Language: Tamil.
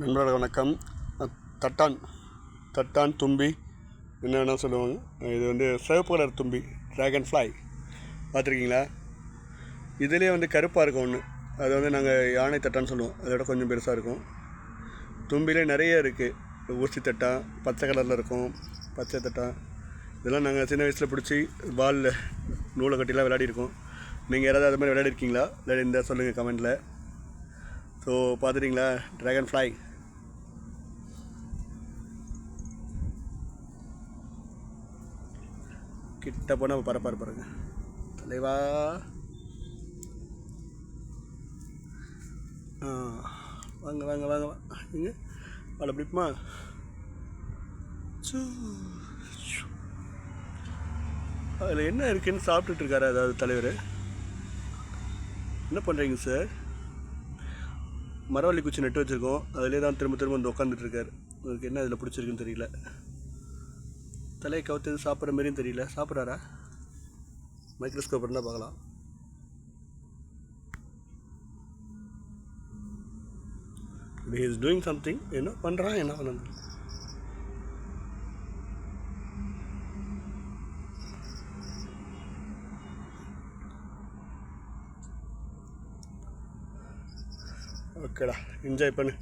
நண்பர்கள் வணக்கம். தட்டான் தட்டான் தும்பி என்ன சொல்லுவாங்க. இது வந்து சிவப்பு கலர் தும்பி ட்ராகன் ஃப்ளை பார்த்துருக்கீங்களா? இதுலேயே வந்து கருப்பாக இருக்கும் ஒன்று அது வந்து நாங்கள் யானை தட்டான்னு சொல்லுவோம். அதோட கொஞ்சம் பெருசாக இருக்கும். தும்பிலே நிறைய இருக்குது ஊசி தட்டான் பச்சை கலரில் இருக்கும். பச்சை தட்டான் இதெல்லாம் நாங்கள் சின்ன வயசில் பிடிச்சி பாலில் நூலை கட்டிலாம் விளையாடிருக்கோம். நீங்கள் யாராவது அது மாதிரி விளையாடிருக்கீங்களா? விளையாடி இருந்தால் சொல்லுங்கள் கமெண்ட்டில் ஸோ பார்த்துட்டிங்களா? ட்ராகன் ஃப்ளை கிட்ட போனால் பரப்பாரு பாருங்க தலைவா. வாங்க வாங்க வாங்க வாங்க வாழ பிடிப்புமா அதில் என்ன இருக்குன்னு சாப்பிட்டுட்டு இருக்காரு அதாவது தலைவர்? என்ன பண்ணுறீங்க சார் மரவள்ளி குச்சி நட்டு வச்சுருக்கோம். அதிலே தான் திரும்ப திரும்ப வந்து உட்காந்துட்டுருக்காரு உங்களுக்கு என்ன இதில் பிடிச்சிருக்குன்னு தெரியல. தலையை கவுத்தது சாப்பிட்ற மாதிரியும் தெரியல. சாப்பிட்றாரா? மைக்ரோஸ்கோப் இருந்தால் பார்க்கலாம். He இஸ் டூயிங் சம்திங் என்ன பண்ணுறான் என்ன பண்ண ஓகேடா என்ஜாய் பண்ணு.